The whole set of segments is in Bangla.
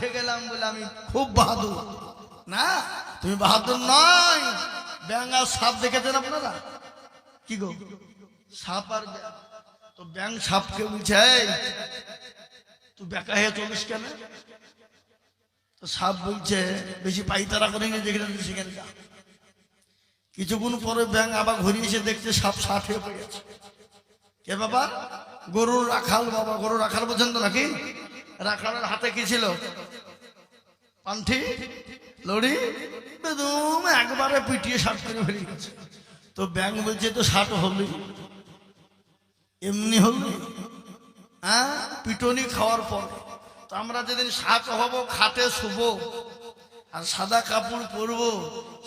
উঠে গেলাম বলে আমি খুব বাহাদুর। না তুমি বাহাদুর নয়। ব্যাঙ আর সাপ দেখেছেন আপনারা? কি গো? সাপ আর। তো ব্যাং সাপকে বলছে "এই, তুই বেকা হয়ে চলিস কেন? তো সাপ বলছে বেশি পাইতারা করে নিয়ে যেখানে সেখানে যা। কিছুক্ষণ পরে ব্যাং আবার ঘুরিয়ে এসে দেখতে সাপ সাপ হয়ে পড়ে গেছে কে বাবা? গরুর রাখাল বাবা। গরুর রাখাল বোঝেন তো নাকি? রাখালের হাতে কি ছিল? পান্থি লড়ি, বেদম একবারে পিটিয়ে ষাট করে ফেলে গেছে। তো ব্যাং বলছে তো ষাট হলি। এমনি হলি। হ্যাঁ? পিটনি খাওয়ার পর। তো আমরা যেদিন ষাট হব, খাটে শুভ আর সাদা কাপড় পরবো,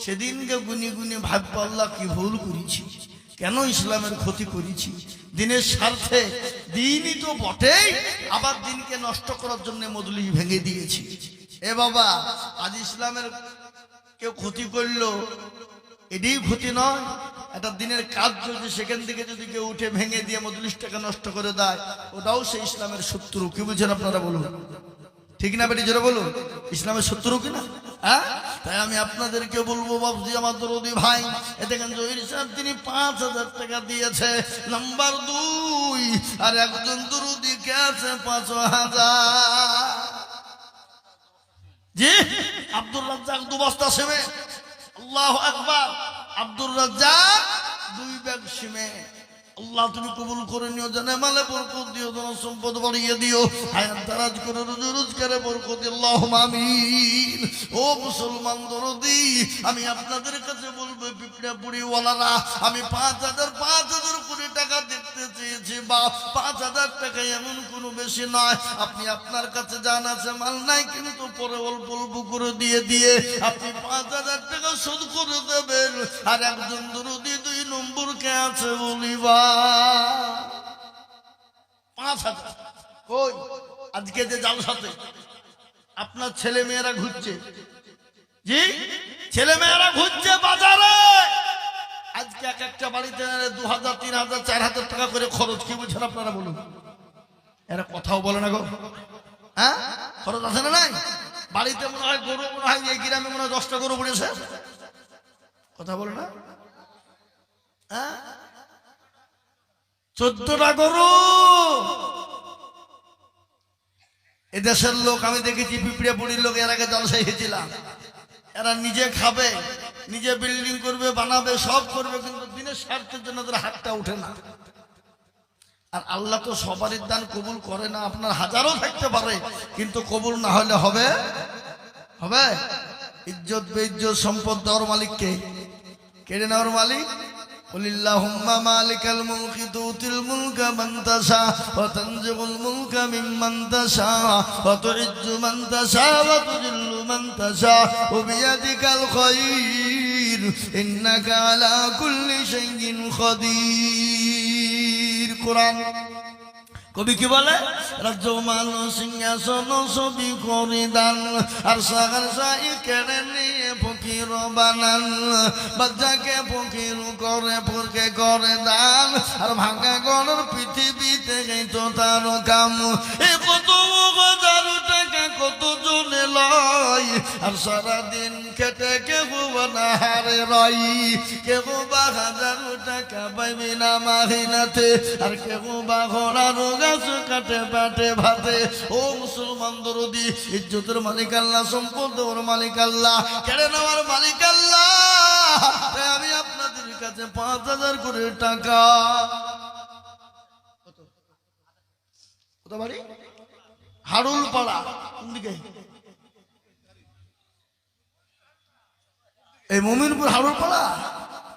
সেদিনকে গুনি গুনি ভাববো আল্লাহ কি ভুল করেছি। কেন ইসলামের ক্ষতি করেছি? দিনের স্বার্থে দিনই তো বটেই, আবার দিনকে নষ্ট করার জন্য মদুলি ভেঙে দিয়েছি। এ বাবা, আজ ইসলামের কেউ ক্ষতি করল, এটাই ক্ষতি নয়। একটা দিনের কাজ চলছে সেখান থেকে যদি কেউ উঠে ভেঙে দিয়ে মজলিসটাকে নষ্ট করে দেয়, ওটাও সেই ইসলামের শত্রু। কি বুঝছেন আপনারা বলুন? ঠিক না বেটি যেটা বলুন। ইসলামের শত্রু কিনা হ্যাঁ? তাই আমি আপনাদেরকে বলব, বাবজি, আমার দরদি ভাই দেখেন জহির সাহেব তিনি পাঁচ হাজার টাকা দিয়েছে। নাম্বার দুই, আর একজন দরদি কে আছে? পাঁচ হাজার। জি আব্দুল রাজ্জাক দু বস্তা সেমে আল্লাহ আকবার। আব্দুর রাজ্জাক দুই ব্যাগ সিমে আল্লাহ তুমি কবুল করে নিও জানে মালে বরকত দিও জন সম্পদ বাড়িয়ে দিও, হায়াত দারাজ করে রুজু রোজগারে বরকত আল্লাহ আমিন। ও মুসলমান দরদি, আমি আপনাদের কাছে বলব, পিঁপড়া পুরি ওয়ালারা আমি পাঁচ হাজার পাঁচ হাজার কোটি টাকা দেখতে চেয়েছি, বা পাঁচ হাজার টাকা এমন কোনো বেশি নয়। আপনি আপনার কাছে জান আছে মাল নাই, কিন্তু পরে অল্প অল্প করে দিয়ে দিয়ে আপনি পাঁচ হাজার টাকা শোধ করে দেবেন। আর একজন দরদি দুই নম্বর কে আছে বলিবা পাঁচ হাজার। কই? আজকে যে জাল সাথে। আপনার ছেলে মেয়েরা ঘুরছে। জি? ছেলে মেয়েরা ঘুরছে বাজারে। আজকে এক একটা বাড়িতে দু হাজার, তিন হাজার, চার হাজার টাকা করে খরচ। কি বুঝছেন আপনারা বলুন? এরা কথাও বলে না গো। হ্যাঁ? খরচ আছে না নাই? বাড়িতে মনে হয় গরু, মনে হয় এই গ্রামে মনে হয় দশটা গরু পড়েছে। কথা বলে না? হ্যাঁ? চোদ্দটা গরু। এদেশের লোক, আমি দেখেছি পিঁপড়ে পুরীর লোক, এর আগে জলসাই হয়েছিলাম এরা নিজে খাবে, নিজে বিল্ডিং করবে, বানাবে, সব করবে, কিন্তু দিনের স্বার্থের জন্য তাদের হাতটা উঠে না। আর আল্লাহ তো সবারই দান কবুল করে না, আপনার হাজারও থাকতে পারে, কিন্তু কবুল না হলে হবে? হবে? ইজ্জত, বেইজ্জত, সম্পদ দেওয়ার মালিককে। কেড়ে নেওয়ার মালিক? قل اللهم مالك الملك تؤتي الملك من تشاء وتنزع الملك ممن تشاء وتعز من تشاء وتذل من تشاء وبيدك الخير إنك على كل شيء قدير. قرآن কবি কি বলে? রাজ্য মাল সিংহাসন ছবি করে দান, আর সাগর সাই কেড়ে নিয়ে ফকির বানান। বাচ্চাকে ফকির করে, ফুরকে করে দান, আর ভাঙা গড়ের পৃথিবীতে গেছ তার কাম। এ কত টাকা, কত জনে লয় আর সারাদিন খেটে কেউ না হারে রই। কেউ বা হাজার টাকা পাইবি না মাহিনাতে, আর কেউ বা ঘোড়ার গাছ কাটে পাটে ভাতে। ও মুসলমান দরদি, ইজ্জতের মালিক আল্লাহ সম্পদ ওর মালিক আল্লাহ, কেড়ে নেওয়ার মালিক আল্লাহ। আমি আপনাদের কাছে পাঁচ হাজার করে টাকা। হাড়ুল পাড়া কোন দিকে? এই মমিনপুর হাড়ুল পাড়া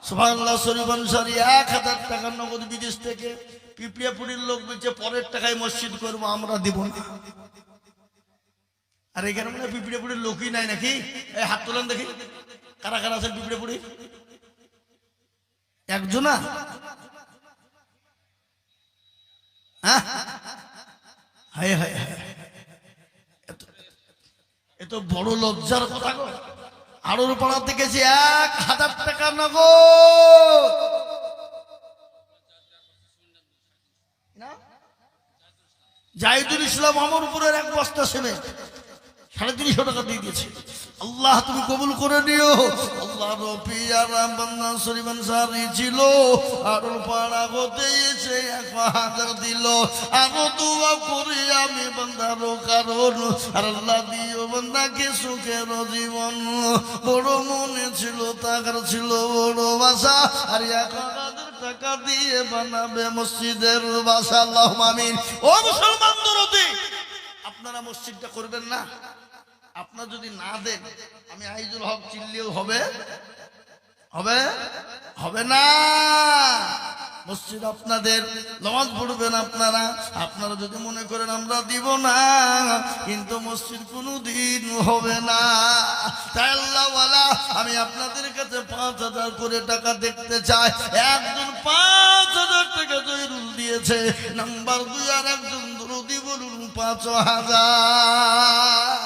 সুবহানাল্লাহ শরীফ অনুসারী এক হাজার টাকার নগদ বিদেশ থেকে পিপিয়াপুরির লোক বলছে পরের টাকায় মসজিদ করব আমরা দিব আর এখানে মনে হয় পিপিয়াপুরির লোকই নাই নাকি এই হাত তোলেন দেখি কারা কারা আছেন পিপিয়াপুরি একজনা হ্যাঁ হায় হায় হায় এত বড় লজ্জার কথা গো আড়ুর পাড়া থেকে এক হাজার টাকা নগদ। জাহিদুল ইসলাম অমরপুরের এক বস্তা সেমে সাড়ে তিনশো টাকা দিয়ে দিয়েছে। আল্লাহ, তুমি কবুল করে নিও। আল্লাহ সারি ছিল। আর পাড়া হতে এসে এক হাজার দিল। আরও দুয়া করি আমি বান্দারও কারণ। আর আল্লাহ দিও বান্দাকে সুখের জীবন। বড় মনে ছিল তাকার ছিল বড় বাসা। আর এক হাজার টাকা দিয়ে বানাবে মসজিদের বাসা। আল্লাহ মামিন ও মুসলমান আপনারা মসজিদটা করবেন না? আপনার যদি না দেন, আমি আইজুল হক চিল্লিও হবে। হবে? হবে না। মসজিদ আপনাদের, নামাজ পড়বেন আপনারা। আপনারা যদি মনে করেন আমরা দিব না, কিন্তু মসজিদ কোনো দিন হবে না। তাই আল্লাহওয়ালা, আমি আপনাদের কাছে পাঁচ হাজার করে টাকা দেখতে চাই। একজন পাঁচ হাজার টাকা জয়রুল দিয়েছে। নাম্বার দুই আর একজন দরদি বলুন পাঁচ হাজার।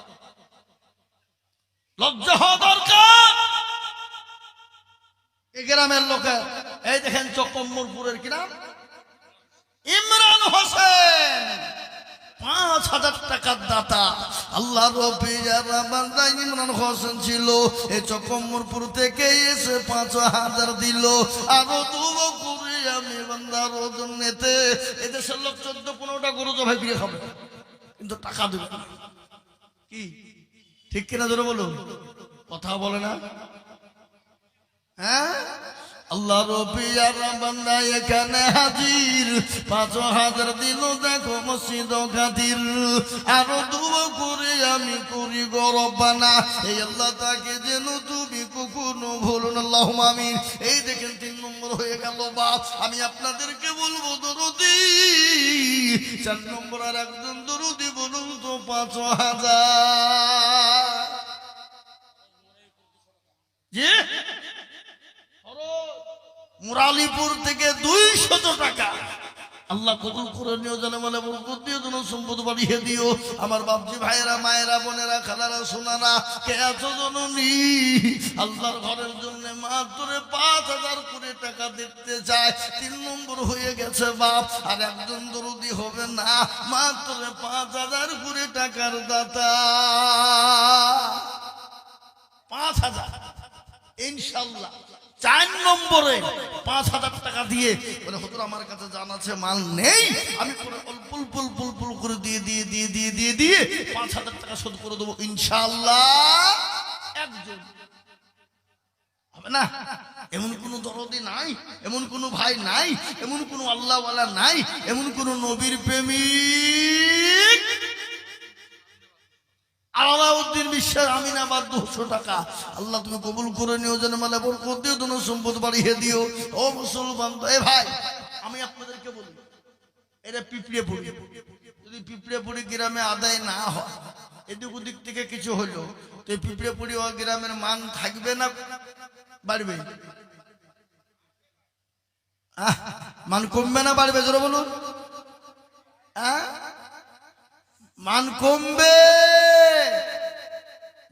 লজ্জা হওয়া দরকার। এই গ্রামের লোকের, এই দেখেন চকম্বরপুরের কি নাম? ইমরান হোসেন। পাঁচ হাজার টাকার দাতা। আল্লাহ ইমরান হোসেন ছিল। এই চকম্বরপুর থেকে এসে পাঁচ হাজার দিল। আরও দুবো আমি বান্দার ওজন নেতে। এদেশের লোক চোদ্দ পনেরোটা গরু জবাই দিয়ে খাবে। কিন্তু টাকা দেবে কি? ঠিক কিনা ধরে বলো কথা বলে না। হ্যাঁ? আল্লাহ রবিয়ার এখানে হাজির। পাঁচ হাজার দিল দেখো মসজিদ খাতির আরও দুবো করে আমি করি গরব বানা এই আল্লাহ তাকে যেন তুমি কখনো ভুলুন আল্লাহ আমি এই দেখেন তিন নম্বর হয়ে গেল বাপ আমি আপনাদেরকে বলব, দরদি। চার নম্বর আর একজন দরদি বলুন তো, পাঁচ হাজার যে মুরালিপুর থেকে দুই শত টাকা। আল্লাহ কবুল করে নিও জানে বলে বরকত দিও যেন সম্পদ বাড়িয়ে দিও। আমার বাপজি ভাইয়েরা, মায়েরা, বোনেরা, খালারা, সোনারা, কে জননী? আল্লাহর ঘরের জন্য মাত্র পাঁচ হাজার করে টাকা দেখতে চায়। তিন নম্বর হয়ে গেছে বাপ, আর একজন দরদি হবে না, মাত্র পাঁচ হাজার করে টাকার দাতা। পাঁচ হাজার, ইনশাল্লাহ। চার নম্বরে পাঁচ হাজার টাকা দিয়ে বলে, হুজুর, আমার কাছে জানাচ্ছে মাল নেই। আমি অল্পুল পুল পুল পুল করে দিয়ে দিয়ে দিয়ে দিয়ে দিয়ে দিয়ে পাঁচ হাজার টাকা শোধ করে দেবো ইনশাল্লাহ একজন। হবে না? এমন কোনো দরদি নাই, এমন কোনো ভাই নাই, এমন কোনো আল্লাহওয়ালা নাই, এমন কোনো নবীর প্রেমিক। আলাউদ্দিন বিশ্বের আমিনাবাদ দুশো টাকা। আল্লাহ, তুমি কবুল করে নিও, যেন মালে বরকত দিও তুমি সম্পদ বাড়িয়ে দিও। ও মুসলমান, এ ভাই, আমি আপনাদেরকে বলি এটা পিঁপড়ে পড়ি। যদি পিঁপড়ে পড়ি গ্রামে আদায় না হয়, এদিক ওদিক থেকে কিছু হলো, তো পিঁপড়ে পড়ি ও গ্রামের মান থাকবে না, বাড়বে। মান কমবে না, বাড়বে, জোরে বলুন। হ্যাঁ মান কমবে।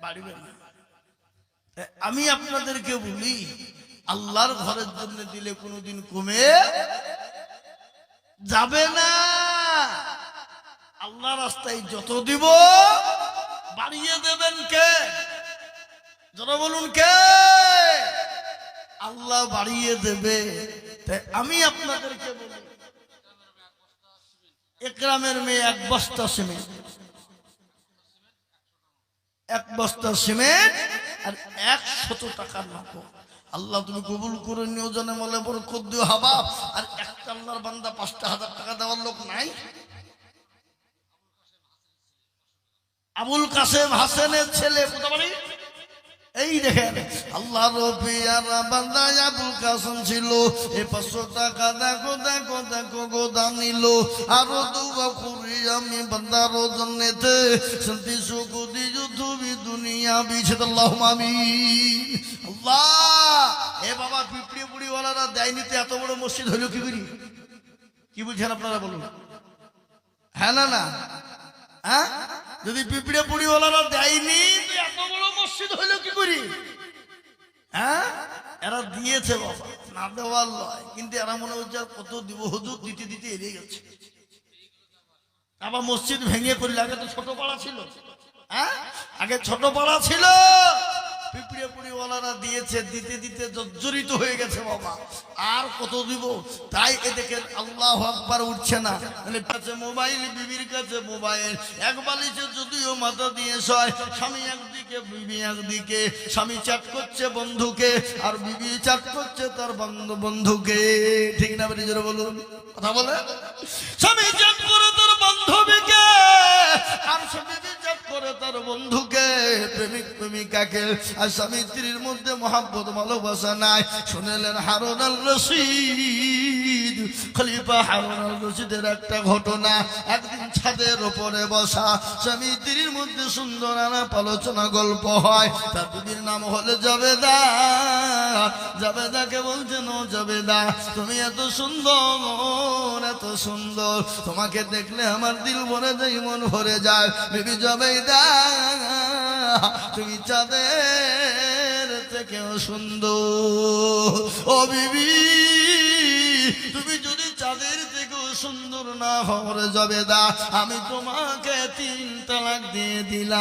বাড়বে না। আমি আপনাদেরকে বলি, আল্লাহর ঘরের জন্য দিলে কোনোদিন কমে যাবে না। আল্লাহ রাস্তায় যত দিব, বাড়িয়ে দেবেন কে? যারা বলুন কে? আল্লাহ বাড়িয়ে দেবে। তাই আমি আপনাদেরকে বলি একরামের মেয়ে এক বস্তা সিমেন্ট। এক বস্তা সিমেন্ট আর একশত টাকার নকল আল্লাহ তুমি কবুল করে নিও বলে বড় কদ্দিও হাবা। আর একটা আল্লাহর বান্দা পাঁচটা হাজার টাকা দেওয়ার লোক নাই। আবুল কাসেম হাসেনের ছেলে এই দেখেন, আল্লাহ রবিয়ার বান্দা আবুল কাসম ছিল। এ পাঁচশো টাকা দেখো দেখো দেখো গোদাম নিল আরও দুবা করি আমি বান্দার জন্যেতে। শান্তি, সুখ দুনিয়া বিছেদ আল্লাহ আমিন। আল্লাহ! এ বাবা, পিঁপড়ি বুড়িওয়ালারা দেয়নি তো এত বড় মসজিদ হলো কি করি? কি বুঝছেন আপনারা বলুন? হ্যাঁ না না? হ্যাঁ? যদি পিঁপড়ে পুড়িওয়ালারা দেয়নি মসজিদ হলো কি করি? হ্যাঁ? এরা দিয়েছে বাবা। না দেওয়ার লয়। কিন্তু এরা মনে হচ্ছে আর কত দিব হুজুর, দিতে দিতে এড়িয়ে গেছে। আবার মসজিদ ভেঙে করলে আগে তো ছোট পাড়া ছিল। হ্যাঁ? আগে ছোট পাড়া ছিল। পিঁপড়ে পুড়িওয়ালারা দিয়েছে, দিতে দিতে জর্জরিত হয়ে গেছে বাবা। আর কত দিব? তাই এদিকে আল্লাহ আকবার উঠছে না। মানে কাছে মোবাইল, বিবির কাছে মোবাইল। এক বালিশে যদিও মাথা দিয়ে শয়, স্বামী একদিকে, স্বামী চাট করছে বন্ধুকে, আর বিবি চাট করছে তার বন্ধু বন্ধুকে। ঠিক না বেরিয়ে জোরে বলুন। কথা বলে? স্বামী চাট করে তার বান্ধবীকে, আর স্বামী তার বন্ধুকে, প্রেমিক প্রেমিকাকে। আর স্বামী মধ্যে মহাব্বত, ভালোবাসা নাই। শুনেলেন হারুন আল রশিদ। খলিফা হারুন আল রশিদের একটা ঘটনা। একদিন ছাদের ওপরে বসা স্বামী স্ত্রীর মধ্যে সুন্দর আলাপ আলোচনা গল্প হয়। তার দিদির নাম হলে জবেদা। জবেদাকে বলছেন ও জবেদা, তুমি এত সুন্দর এত সুন্দর। তোমাকে দেখলে আমার দিল ভরে যায়, মন ভরে যায়। বিবি জবেদা তুমি চাঁদের থেকেও সুন্দর। ও বিবি, তুমি যদি চাঁদের থেকেও সুন্দর না খবর যাবে দা আমি তোমাকে তিন তালাক দিয়ে দিলাম।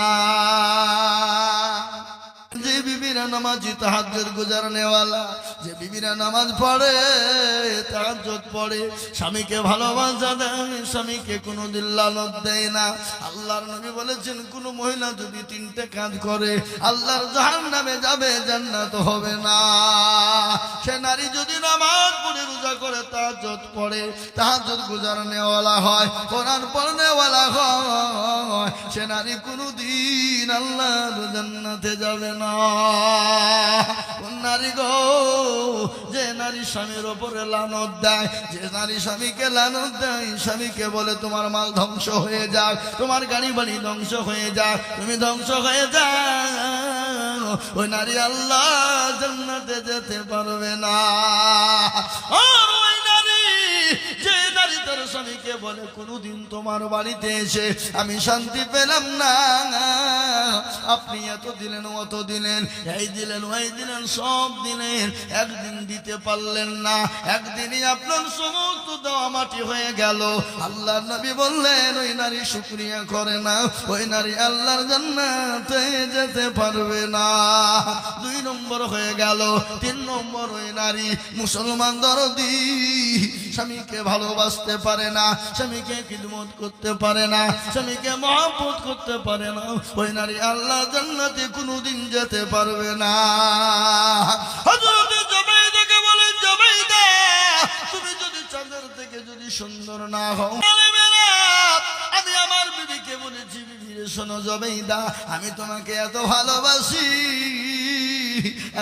যে বিবিরা নামাজি তাহাজ্জুদ গুজারনেওয়ালা যে বিবিরা নামাজ পড়ে, তাহাজ্জুদ পড়ে, স্বামীকে ভালোবাসা দেয়, স্বামীকে কোনো দিন লালত দেয় না। আল্লাহর নবী বলেছেন, কোন মহিলা যদি তিনটে কাজ করে, আল্লাহর জাহান নামে যাবে, জান্নাত হবে না। সে নারী যদি নামাজ পড়ে, রোজা করে, তাহাজ্জুদ পড়ে, তাহাজ্জুদ গুজারনেওয়ালা হয়, কোরআন পড়নেওয়ালা হয়, সে নারী কোনোদিন আল্লাহর জান্নাতে যাবে না। কোন নারী গো, যে নারী স্বামীর ওপরে লানত দেয়, যে নারী স্বামীকে লানত দেয়, স্বামীকে বলে তোমার মাল ধ্বংস হয়ে যাক, তোমার গাড়ি বাড়ি ধ্বংস হয়ে যাক, তুমি ধ্বংস হয়ে যাও। ওই নারী আল্লাহ জান্নাতে যেতে পারবে না। স্বামীকে বলে, কোনোদিন তোমার বাড়িতে এসে আমি শান্তি পেলাম না। আপনি এত দিলেন, অত দিলেন, এই দিলেন, ওই দিলেন, সব দিলেন। একদিন দিতে পারলেন না, একদিনই আপনার সমস্ত দেওয়া মাটি হয়ে গেল। আল্লাহ নবী বললেন, ওই নারী শুক্রিয়া করে না, ওই নারী আল্লাহর জান্নাতে যেতে পারবে না। দুই নম্বর হয়ে গেল, তিন নম্বর ওই নারী মুসলমান দরদি স্বামীকে ভালোবাসতে পারে না, স্বামীকে খিদমত করতে পারে না, স্বামীকে মহব্বত করতে পারে না। ওই নারী আল্লাহ জান্নাতে কোনোদিন যেতে পারবে না। যদি না আমি আমার বিবিকে বলেছি, বিবিরে শোনো জবেইদা, আমি তোমাকে এত ভালোবাসি।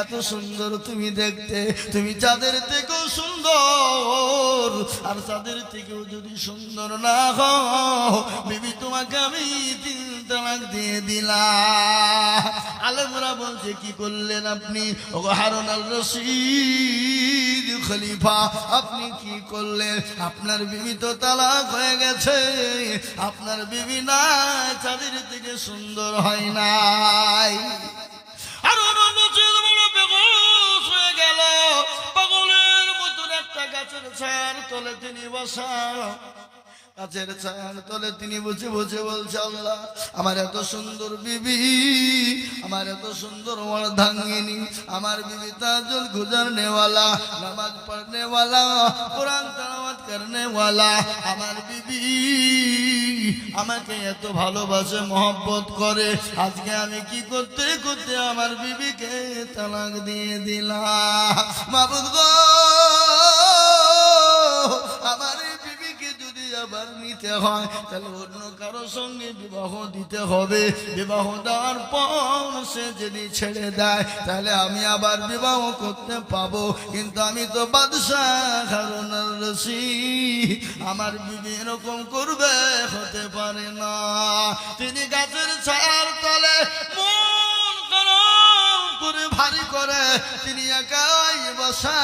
এত সুন্দর তুমি দেখতে। তুমি চাঁদের থেকেও সুন্দর, আর চাঁদের থেকেও যদি সুন্দর না হও, বিবি তোমাকে আমি তিন তালাক দিয়ে দিলাম। আলেমরা বলছে, কি করলেন আপনি? ও হারুন আল রশিদ খলিফা, আপনি কি করলেন? আপনার বিবি তো তালাক হয়ে গেছে। আপনার বিবি না চাঁদের থেকে সুন্দর হয় নাই। গাছের ছায়ার তলে তিনি বসে। গাছের ছায়ার তলে তিনি বুঝে বুঝে বলছে, আল্লাহ, আমার এত সুন্দর বিবি, আমার এত সুন্দর অর্ধাঙ্গিনী আমার বিবি তাজুল গুজার নেওয়ালা নামাজ পড়নেওয়ালা, কোরআন তালাবাদ করনেওয়ালা, আমার বিবি আমাকে এত ভালোবাসে, মহব্বত করে। আজকে আমি কি করতে করতে আমার বিবিকে তালাক দিয়ে দিলাম। মাবুদ গো! আবার নিতে হয়, তাহলে অন্য কারও সঙ্গে বিবাহ দিতে হবে। বিবাহ দেওয়ার পর সে যদি ছেড়ে দেয়, তাহলে আমি আবার বিবাহ করতে পাবো। কিন্তু আমি তো বাদশাহ আমার বিবি এরকম করবে, হতে পারে না। তিনি গাছের ছায়ার তলে পরে তিনি একাই বসা।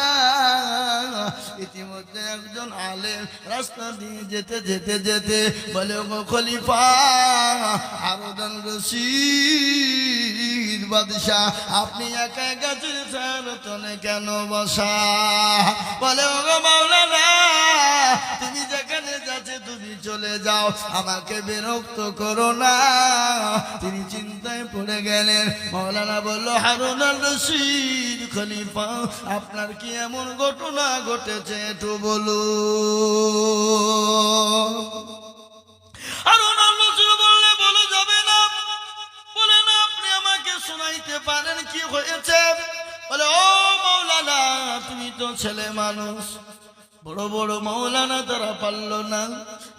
ইতিমধ্যে একজন আলেম রাস্তা দিয়ে যেতে যেতে যেতে বলে গো খলিফা আরদান রশিদ বাদশাহ, আপনি একা একা চিন্তার তনে কেন বসা? বলে ও মাওলানা, তুমি তুমি চলে যাও, আমাকে বিরক্ত করো না। তিনি চিন্তায় পড়ে গেলেন। মৌলানা বলল, হারুন রশিদ খলিফা, আপনার কি এমন ঘটনা ঘটেছে? একটু বলে যাবে না। বলে না, আপনি আমাকে শোনাইতে পারেন কি বলে, ও মৌলানা, তুমি তো ছেলে মানুষ। বড় বড় মৌলানা তারা পারল না।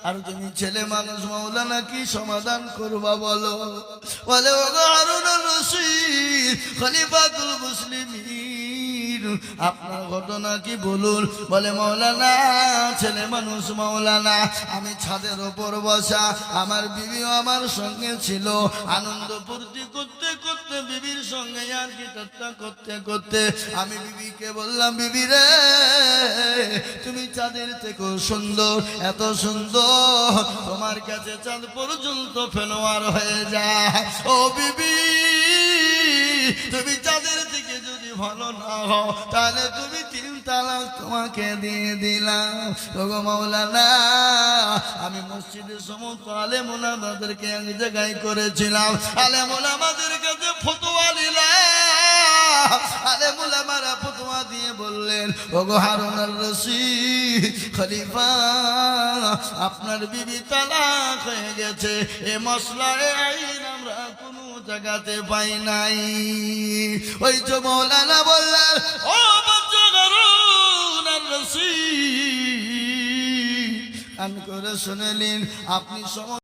আর তুমি ছেলে মানুষ মৌলানা কি সমাধান করবা বলো? বলে খলিফাতুল মুসলিমিন, আপনার ঘটনা কি বলুন? বলে মৌলানা ছেলে মানুষ মৌলানা আমি ছাদের ওপর বসা, আমার বিবিও আমার সঙ্গে ছিল, আনন্দ ফুর্তি করতে বিবির সঙ্গে আর কি ঠাট্টা করতে করতে আমি বিবিকে বললাম, বিবি রে, তুমি চাঁদের থেকেও সুন্দর, এত সুন্দর। তোমার কাছে চাঁদ পর্যন্ত ফেনোয়ার হয়ে যায়। ও বিবি, তুমি চাঁদের থেকে যদি ভালো না হও, তাহলে তুমি তিন তালাক তোমাকে দিয়ে দিলাম। ওগো মাওলানা আমি মসজিদের সমস্ত আলেমুল আমাদেরকে এক জায়গায় করেছিলাম। আলেমুল আমাদের কাছে ফতোয়া নিলাম দিয়ে বললেন খলিফা, আপনার বিবি তালাক হয়ে গেছে। এ মশলায় আইন আমরা কোনো জায়গাতে পাই নাই। ওই যে মৌলানা বললেন, ও বাচ্চা হারুন রশিদ আমি করে শুনেলেন আপনি সম